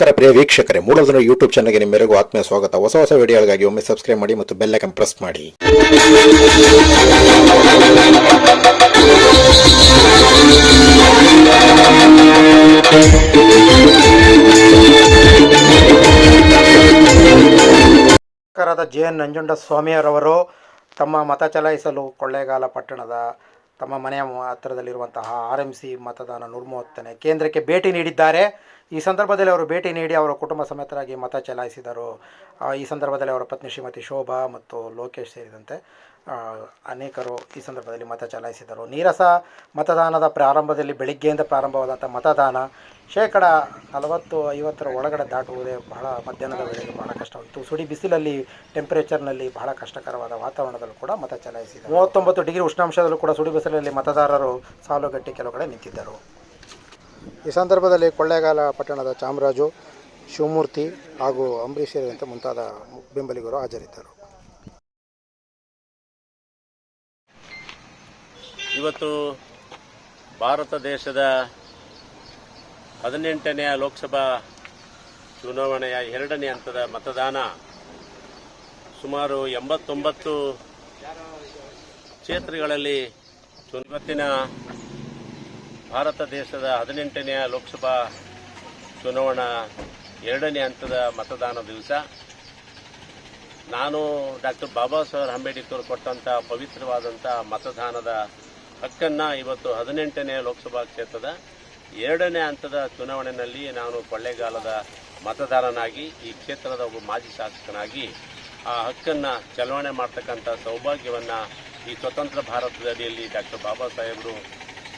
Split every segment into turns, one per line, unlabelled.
ನಮಸ್ಕಾರ ಪ್ರಿಯ ವೀಕ್ಷಕರೇ ಮೂಡೋದನ್ನು ಯೂಟ್ಯೂಬ್ ಚಾನಲ್ಗೆ ನಿಮ್ಮೆಲ್ಲರಿಗೂ ಆತ್ಮೀಯ ಸ್ವಾಗತ. ಹೊಸ ಹೊಸ ವಿಡಿಯೋಗಳಿಗಾಗಿ ಒಮ್ಮೆ ಸಬ್ಸ್ಕ್ರೈಬ್ ಮಾಡಿ ಮತ್ತು ಬೆಲ್ ಐಕನ್ ಪ್ರೆಸ್ ಮಾಡಿ.
ಜೆ ಎನ್ ನಂಜುಂಡ ಸ್ವಾಮಿಯರವರು ತಮ್ಮ ಮತ ಚಲಾಯಿಸಲು ಕೊಳ್ಳೇಗಾಲ ಪಟ್ಟಣದ ತಮ್ಮ ಮನೆಯ ಹತ್ತಿರದಲ್ಲಿರುವಂತಹ ಆರ್ ಎಂ ಸಿ ಮತದಾನ ನೂರ ಮೂವತ್ತನೇ ಕೇಂದ್ರಕ್ಕೆ ಭೇಟಿ ನೀಡಿದ್ದಾರೆ. ಈ ಸಂದರ್ಭದಲ್ಲಿ ಅವರು ಭೇಟಿ ನೀಡಿ ಅವರ ಕುಟುಂಬ ಸಮೇತರಾಗಿ ಮತ ಚಲಾಯಿಸಿದರು. ಈ ಸಂದರ್ಭದಲ್ಲಿ ಅವರ ಪತ್ನಿ ಶ್ರೀಮತಿ ಶೋಭಾ ಮತ್ತು ಲೋಕೇಶ್ ಸೇರಿದಂತೆ ಅನೇಕರು ಈ ಸಂದರ್ಭದಲ್ಲಿ ಮತ ಚಲಾಯಿಸಿದರು. ನೀರಸ ಮತದಾನದ ಪ್ರಾರಂಭದಲ್ಲಿ ಬೆಳಿಗ್ಗೆಯಿಂದ ಪ್ರಾರಂಭವಾದಂಥ ಮತದಾನ ಶೇಕಡ ನಲವತ್ತು ಐವತ್ತರ ಒಳಗಡೆ ದಾಟುವುದೇ ಬಹಳ ಮಧ್ಯಾಹ್ನದ ವೇಳೆಗೆ ಬಹಳ ಕಷ್ಟವಾಯಿತು ಸುಡಿ ಬಿಸಿಲಲ್ಲಿ ಟೆಂಪರೇಚರ್ನಲ್ಲಿ ಬಹಳ ಕಷ್ಟಕರವಾದ ವಾತಾವರಣದಲ್ಲೂ ಕೂಡ ಮತ ಚಲಾಯಿಸಿದೆ ಮೂವತ್ತೊಂಬತ್ತು ಡಿಗ್ರಿ ಉಷ್ಣಾಂಶದಲ್ಲೂ ಕೂಡ ಸುಡಿ ಬಿಸಿಲಲ್ಲಿ ಮತದಾರರು ಸಾಲುಗಟ್ಟಿ ಕೆಲವು ಕಡೆ ನಿಂತಿದ್ದರು. ಈ ಸಂದರ್ಭದಲ್ಲಿ ಕೊಳ್ಳೇಗಾಲ ಪಟ್ಟಣದ ಚಾಮರಾಜು ಶಿವಮೂರ್ತಿ ಹಾಗೂ ಅಂಬರೀಷ್ ಸೇರಿದಂತೆ ಮುಂತಾದ ಬೆಂಬಲಿಗರು ಹಾಜರಿದ್ದರು.
ಇವತ್ತು ಭಾರತ ದೇಶದ ಹದಿನೆಂಟನೆಯ ಲೋಕಸಭಾ ಚುನಾವಣೆಯ ಎರಡನೇ ಹಂತದ ಮತದಾನ. ಸುಮಾರು ಎಂಬತ್ತೊಂಬತ್ತು ಕ್ಷೇತ್ರಗಳಲ್ಲಿ ಇವತ್ತಿನ ಭಾರತ ದೇಶದ ಹದಿನೆಂಟನೆಯ ಲೋಕಸಭಾ ಚುನಾವಣಾ ಎರಡನೇ ಹಂತದ ಮತದಾನ ದಿವಸ. ನಾನು ಡಾಕ್ಟರ್ ಬಾಬಾ ಸಾಹೇಬ್ ಅಂಬೇಡ್ಕರ್ ಕೊಟ್ಟಂತ ಪವಿತ್ರವಾದಂಥ ಮತದಾನದ ಹಕ್ಕನ್ನು ಇವತ್ತು ಹದಿನೆಂಟನೇ ಲೋಕಸಭಾ ಕ್ಷೇತ್ರದ ಎರಡನೇ ಹಂತದ ಚುನಾವಣೆಯಲ್ಲಿ ನಾನು ಕೊಳ್ಳೇಗಾಲದ ಮತದಾರನಾಗಿ, ಈ ಕ್ಷೇತ್ರದ ಒಬ್ಬ ಮಾಜಿ ಶಾಸಕನಾಗಿ, ಆ ಹಕ್ಕನ್ನು ಚಲಾವಣೆ ಮಾಡ್ತಕ್ಕಂಥ ಸೌಭಾಗ್ಯವನ್ನು ಈ ಸ್ವತಂತ್ರ ಭಾರತದಲ್ಲಿ ಡಾಕ್ಟರ್ ಬಾಬಾ ಸಾಹೇಬರು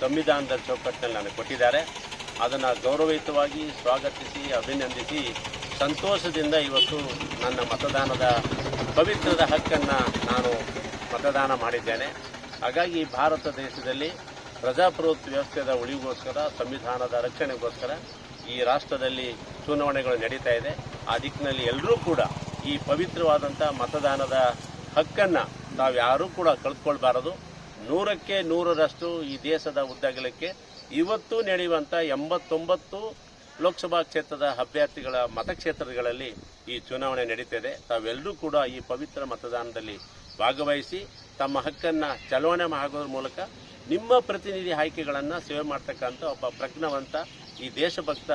ಸಂವಿಧಾನದ ಚೌಕಟ್ಟಿನಲ್ಲಿ ನನಗೆ ಕೊಟ್ಟಿದ್ದಾರೆ. ಅದನ್ನು ಗೌರವಯುತವಾಗಿ ಸ್ವಾಗತಿಸಿ, ಅಭಿನಂದಿಸಿ, ಸಂತೋಷದಿಂದ ಇವತ್ತು ನನ್ನ ಮತದಾನದ ಪವಿತ್ರದ ಹಕ್ಕನ್ನು ನಾನು ಮತದಾನ ಮಾಡಿದ್ದೇನೆ. ಹಾಗಾಗಿ ಭಾರತ ದೇಶದಲ್ಲಿ ಪ್ರಜಾಪ್ರಭುತ್ವ ವ್ಯವಸ್ಥೆಯ ಉಳಿಗೋಸ್ಕರ ಸಂವಿಧಾನದ ರಕ್ಷಣೆಗೋಸ್ಕರ ಈ ರಾಷ್ಟ್ರದಲ್ಲಿ ಚುನಾವಣೆಗಳು ನಡೀತಾ ಇದೆ. ಆ ದಿಕ್ಕಿನಲ್ಲಿ ಎಲ್ಲರೂ ಕೂಡ ಈ ಪವಿತ್ರವಾದಂಥ ಮತದಾನದ ಹಕ್ಕನ್ನು ನಾವು ಯಾರೂ ಕೂಡ ಕಳ್ಕೊಳ್ಬಾರದು. ನೂರಕ್ಕೆ ನೂರರಷ್ಟು ಈ ದೇಶದ ಉದ್ದಗಲಕ್ಕೆ ಇವತ್ತು ನಡೆಯುವಂಥ ಎಂಬತ್ತೊಂಬತ್ತು ಲೋಕಸಭಾ ಕ್ಷೇತ್ರದ ಅಭ್ಯರ್ಥಿಗಳ ಮತಕ್ಷೇತ್ರಗಳಲ್ಲಿ ಈ ಚುನಾವಣೆ ನಡೀತಿದೆ. ತಾವೆಲ್ಲರೂ ಕೂಡ ಈ ಪವಿತ್ರ ಮತದಾನದಲ್ಲಿ ಭಾಗವಹಿಸಿ ತಮ್ಮ ಹಕ್ಕನ್ನು ಚಲಾವಣೆ ಆಗೋದ್ರ ಮೂಲಕ ನಿಮ್ಮ ಪ್ರತಿನಿಧಿ ಆಯ್ಕೆಗಳನ್ನು ಸೇವೆ ಮಾಡ್ತಕ್ಕಂಥ ಒಬ್ಬ ಪ್ರಜ್ಞಾವಂತ ಈ ದೇಶಭಕ್ತ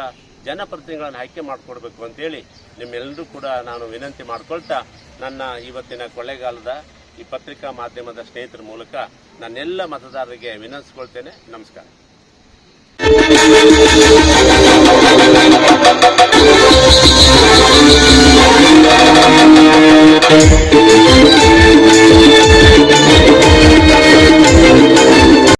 ಜನಪ್ರತಿನಿಧಿಗಳನ್ನು ಆಯ್ಕೆ ಮಾಡಿಕೊಡ್ಬೇಕು ಅಂತೇಳಿ ನಿಮ್ಮೆಲ್ಲರೂ ಕೂಡ ನಾನು ವಿನಂತಿ ಮಾಡ್ಕೊಳ್ತಾ ನನ್ನ ಇವತ್ತಿನ ಕೊಳ್ಳೆಗಾಲದ ಈ ಪತ್ರಿಕಾ ಮಾಧ್ಯಮದ ಸ್ನೇಹಿತರ ಮೂಲಕ ನನ್ನೆಲ್ಲ ಮತದಾರರಿಗೆ ವಿನಂತಿಸ್ಕೊಳ್ತೇನೆ. ನಮಸ್ಕಾರ.